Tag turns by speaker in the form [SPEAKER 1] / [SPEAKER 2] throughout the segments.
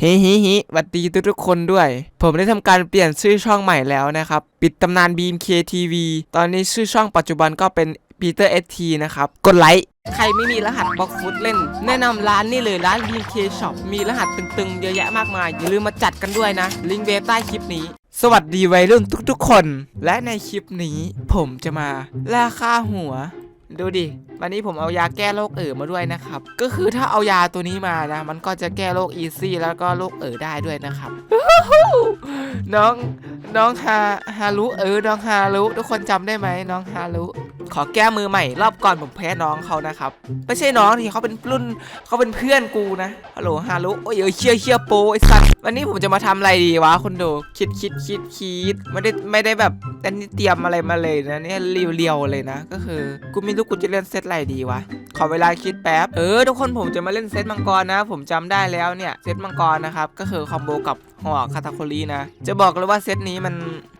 [SPEAKER 1] เฮ้ฮิฮิวัดดีทุกทุกๆคนด้วย ผมได้ทำการเปลี่ยนชื่อช่องใหม่แล้วนะครับ ปิดตำนานบีม KTV ตอนนี้ชื่อช่องปัจจุบันก็เป็นปีเตอร์เอทีนะครับ กดไลค์ ใครไม่มีรหัสบล็อกฟุตเล่น แนะนำร้านนี่เลยร้าน BK Shop มีรหัสตึงๆ เยอะแยะมากมาย อย่าลืมมาจัดกันด้วยนะ ลิงก์เวฟใต้คลิปนี้ สวัสดีวัยรุ่นทุกๆคน และในคลิปนี้ผมจะมาล่าค่าหัว ดูดิ วันนี้ผมเอายาแก้โรคเอ๋อมาด้วยนะครับ ก็คือถ้าเอายาตัวนี้มานะ มันก็จะแก้โรคอีซี่แล้วก็โรคเอ๋อได้ด้วยนะครับ น้องน้องฮาฮารุเออ น้องฮารุทุกคนจำได้ไหมน้องฮารุ ขอแก้มือใหม่รอบก่อนผมแพ้น้องเขานะครับ ไม่ใช่น้องนี่เขาเป็นรุ่นเขาเป็นเพื่อนกูนะฮัลโหลฮารุโอ้ยเออเชี่ยเชี่ยโปไอ้สัตว์วันนี้ผมจะมาทำอะไรดีวะคนดูคิดคิดคิดคิดไม่ได้ไม่ได้แบบอันนี้เตรียมอะไรมาเลยนะเนี่ยเรียวๆเลยนะ ก็คือกูไม่รู้กูจะเล่นเซตอะไรดีวะขอเวลาคิดแป๊บเออทุกคนผมจะมาเล่นเซตมังกรนะ ผมจำได้แล้วเนี่ยเซตมังกรนะครับก็คือคอมโบกับหอกคาตาโคลีนะ จะบอกเลยว่าเซตนี้มัน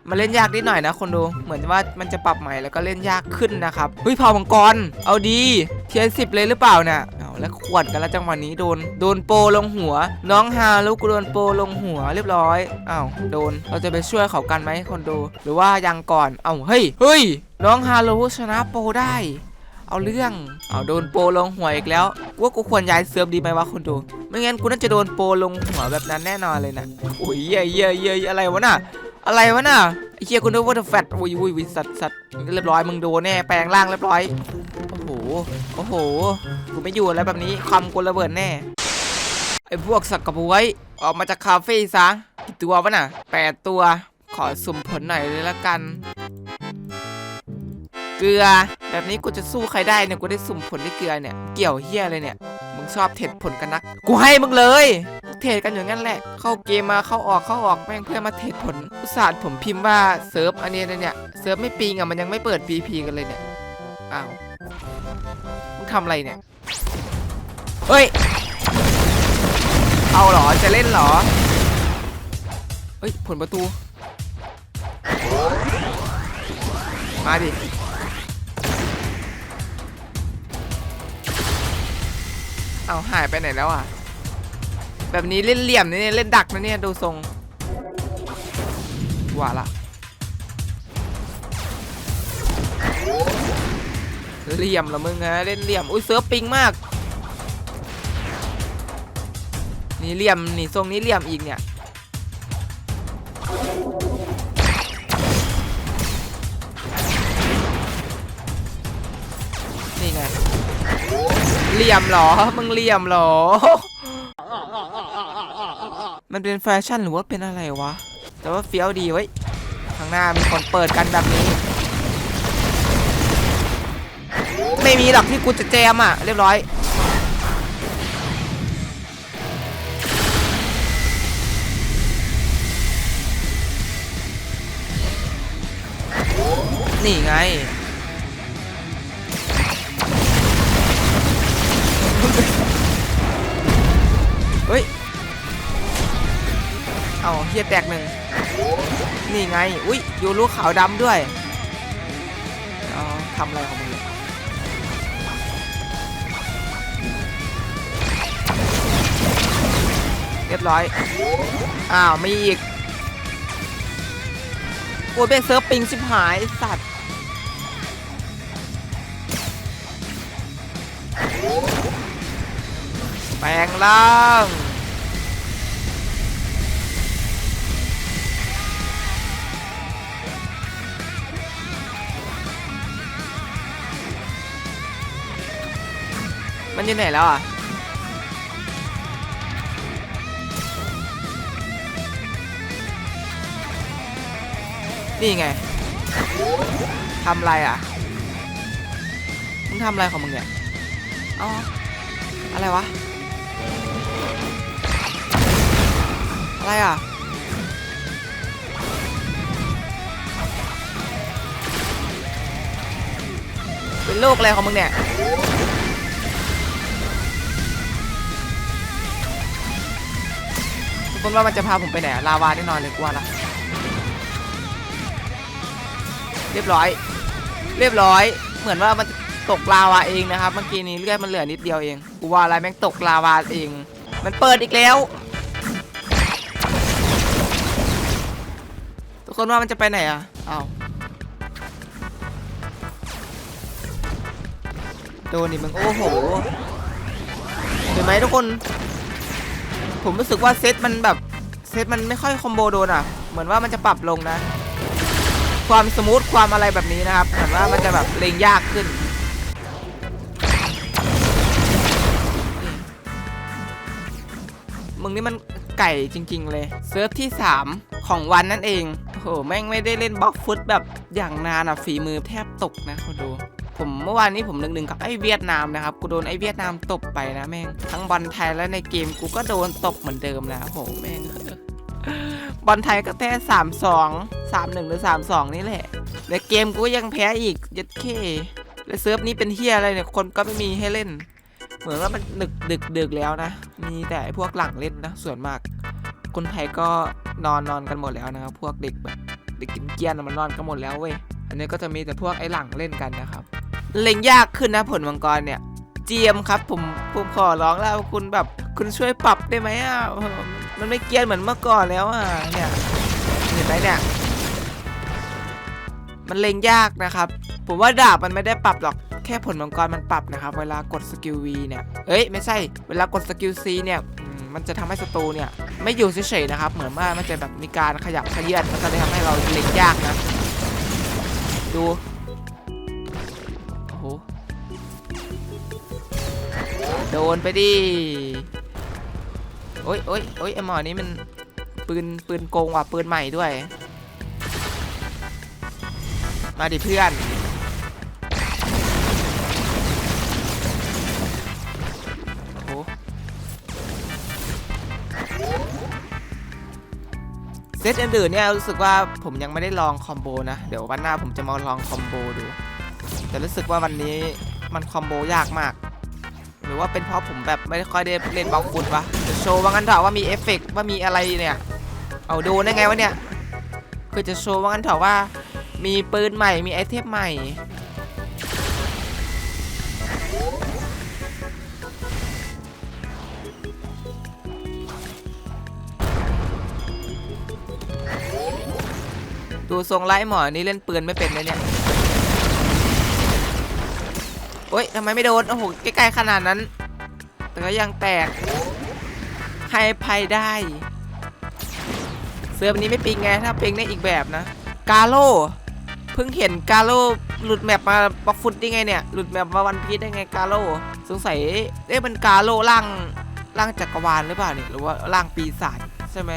[SPEAKER 1] มันเล่นยากนิดหน่อยนะคนดูเหมือนว่ามันจะปรับใหม่แล้วก็เล่นยากขึ้นนะครับเฮ้ยเผามังกรเอาดีเทียนสิบเลยหรือเปล่าเนี่ยเอาแล้วขวดกันแล้วจังหวะนี้โดนโดนโปรลงหัว น้องฮาลูกโดนโปรลงหัวเรียบร้อยอ้าวโดนเราจะไปช่วยเขากันไหมคนดู หรือว่ายังก่อนเอาเฮ้ยเฮ้ยน้องฮาลูชนะโปรได้เอาเรื่อง เอาโดนโปรลงหัวอีกแล้วว่ากูควรย้ายเซิร์ฟดีไหมวะคนดู ไม่งั้นกูน่าจะโดนโปรลงหัวแบบนั้นแน่นอนเลยนะ โอ้ยเยี่ยเย่เยี่ยอะไรวะน่ะ อะไรวะน่ะไอ้เหี้ยคุณนึกว่าจะแฟตอุ้ยอุ้ยอุ้ยสัตสัตเรียบร้อยมึงโดนแน่แปลงร่างเรียบร้อยโอ้โหโอ้โหกูไม่อยู่แล้วแบบนี้คำกูระเบิดแน่ไอ้พวกสักกระบวยออกมาจากคาเฟ่ซะกี่ตัววะน่ะแปดตัวขอสุ่มผลหน่อยเลยละกันเกลือแบบนี้กูจะสู้ใครได้เนี่ยกูได้สุ่มผลได้เกลือเนี่ยเกี่ยวเฮียอะไรเนี่ยมึงชอบเทรดผลกันนัก กูให้มึงเลย เทรดกันอย่างนั้นแหละ เข้าเกมมาเข้าออกเข้าออกแม่งเพื่อมาเทรดผลอุตส่าห์ผมพิมพ์ว่าเซิร์ฟอันนี้เนี่ยเซิร์ฟไม่ปิงอะมันยังไม่เปิด PP กันเลยเนี่ยอ้าวมึงทำอะไรเนี่ยเฮ้ยเอาหรอจะเล่นหรอเฮ้ยผลประตู มาดิเอาหายไปไหนแล้วอะ แบบนี้เล่นเหลี่ยมนะเนี่ยเล่นดักนะเนี่ยดูทรงว่าละเหลี่ยมเหรอมึงฮะเล่นเหลี่ยมอุ้ยเซิร์ฟปิงมากนี่เหลี่ยมนี่ทรงนี้เหลี่ยมอีกเนี่ยนี่ไงเหลี่ยมเหรอมึงเหลี่ยมเหรอ มันเป็นแฟชั่นหรือว่าเป็นอะไรวะ แต่ว่าเฟี้ยวดีไว้ยข้างหน้ามีคนเปิดกันแบบนี้ ไม่มีหรอกที่กูจะแจมอะ เรียบร้อย นี่ไง เอาเฮียแตกหนึ่งนี่ไง อุ้ยยูรู้ขาวดำด้วยเอทำอะไรของมึงเรียบร้อย อ้าว มีอีกโอ้ยเป็นเซิร์ฟปิงชิบหายสัตว์ แปลงร่าง มันอยู่ไหนแล้วอะนี่ไงทำอะไรอะมึงทำอะไรของมึงเนี่ยอ๋ออะไรวะ อะไรอะเป็นโรคอะไรของมึงเนี่ย คุณต้นว่ามันจะพาผมไปไหนลาวาแน่นอนเลยกลัวละเรียบร้อย เรียบร้อย เหมือนว่ามันตกลาวาเองนะครับ เมื่อกี้นี้เลือดมันเหลือนิดเดียวเองกูว่าอะไรแม่งตกลาวาเอง มันเปิดอีกแล้ว ทุกคนว่ามันจะไปไหนอะเอาโดนดิมึงโอ้โหเห็นไหมทุกคน ผมรู้สึกว่าเซตมันแบบเซตมันไม่ค่อยคอมโบโดนอะ เหมือนว่ามันจะปรับลงนะ ความสมูทความอะไรแบบนี้นะครับเหมือนว่ามันจะแบบเล็งยากขึ้น มึงนี่มันไก่จริง ๆ เลย เซิร์ฟที่ 3 ของวันนั่นเองโอ้โหแม่งไม่ได้เล่นบล็อกฟุตแบบอย่างนานอะฝีมือแทบตกนะเขาดู ผมเมื่อวานนี้ผมหนึ่งๆกับไอ้เวียดนามนะครับกูโดนไอ้เวียดนามตบไปนะแม่งทั้งบอลไทยและในเกมกูก็โดนตบเหมือนเดิมแล้วโอ้โหแม่งบอลไทยก็แพ้สามสองสามหนึ่งหรือสามสองนี่แหละในเกมกูยังแพ้อีกยัดเคแล้วเซิร์ฟนี้เป็นเฮียอะไรเนี่ยคนก็ไม่มีให้เล่น เหมือนว่ามันดึกดึกดึกแล้วนะ มีแต่พวกหลังเล่นนะส่วนมาก คนไทยก็นอนนอนกันหมดแล้วนะครับพวกเด็กแบบเด็กกินเกียนมันนอนกันหมดแล้วเว้ยอันนี้ก็จะมีแต่พวกไอ้หลังเล่นกันนะครับ เล่นยากขึ้นนะผลมังกรเนี่ย เจียมครับผมผมขอร้องแล้วคุณแบบคุณช่วยปรับได้ไหมอะมันไม่เกียนเหมือนเมื่อก่อนแล้วอะเนี่ยเห็นไหมเนี่ยมันเล็งยากนะครับ ผมว่าดาบมันไม่ได้ปรับหรอกแค่ผลมังกรมันปรับนะครับ เวลากดสกิล V เนี่ยเอ้ยไม่ใช่เวลากดสกิล C เนี่ยมันจะทำให้ศัตรูเนี่ยไม่อยู่เฉยๆนะครับ เหมือนว่ามันจะแบบมีการขยับขยื่นมันจะทำให้เราเล็งยากนะดู โดนไปดิ โอ้ยโอ้ยโอ้ยไอหมอนี้มันปืนปืนโกงว่ะปืนใหม่ด้วย มาดิเพื่อนโอ้เซตอื่นๆเนี่ยรู้สึกว่าผมยังไม่ได้ลองคอมโบนะ เดี๋ยววันหน้าผมจะมาลองคอมโบดู แต่รู้สึกว่าวันนี้มันคอมโบยากมาก หรือว่าเป็นเพราะผมแบบไม่ค่อยได้เล่นบล็อกฟุตวะจะโชว์ว่างั้นเถอะว่ามีเอฟเฟกต์ว่ามีอะไรเนี่ย เอาดูได้ไงวะเนี่ย คือจะโชว์ว่างั้นเถอะว่า มีปืนใหม่มีไอเทมใหม่ดูทรงไล่หมอนี่เล่นปืนไม่เป็นเลยเนี่ย โอ๊ยทำไมไม่โดน โอ้โห ใกล้ๆขนาดนั้น แต่ก็ยังแตก ให้ภัยได้ เสื้อวันนี้ไม่ปิงไง ถ้าปิงได้อีกแบบนะ กาโลเพิ่งเห็นกาโลหลุดแมปมาบล็อกฟุตได้ไงเนี่ย หลุดแมปมาวันพีชได้ไงกาโลสงสัยเอ๊ะมันกาโลร่างร่างจักรวาลหรือเปล่าเนี่ย หรือว่าร่างปีศาจใช่ไหม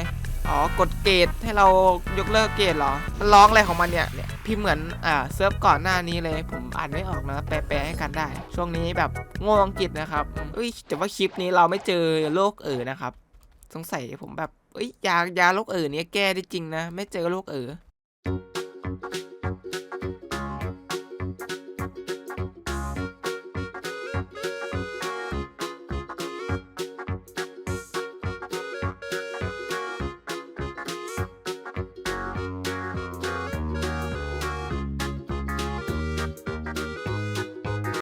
[SPEAKER 1] อ๋อกดเกตให้เรายกเลิกเกตเหรอ มันร้องอะไรของมันเนี่ยเนี่ยพี่เหมือนอ่าเซิร์ฟก่อนหน้านี้เลย ผมอ่านไม่ออกนะแปลๆให้กันได้ ช่วงนี้แบบโง่อังกฤษนะครับเอ้ยแต่ว่าคลิปนี้เราไม่เจอโรคเอ๋อนะครับ สงสัยผมแบบเอ้ยยายาโรคเอ๋อเนี้ยแก้ได้จริงนะ ไม่เจอโรคเอ๋อ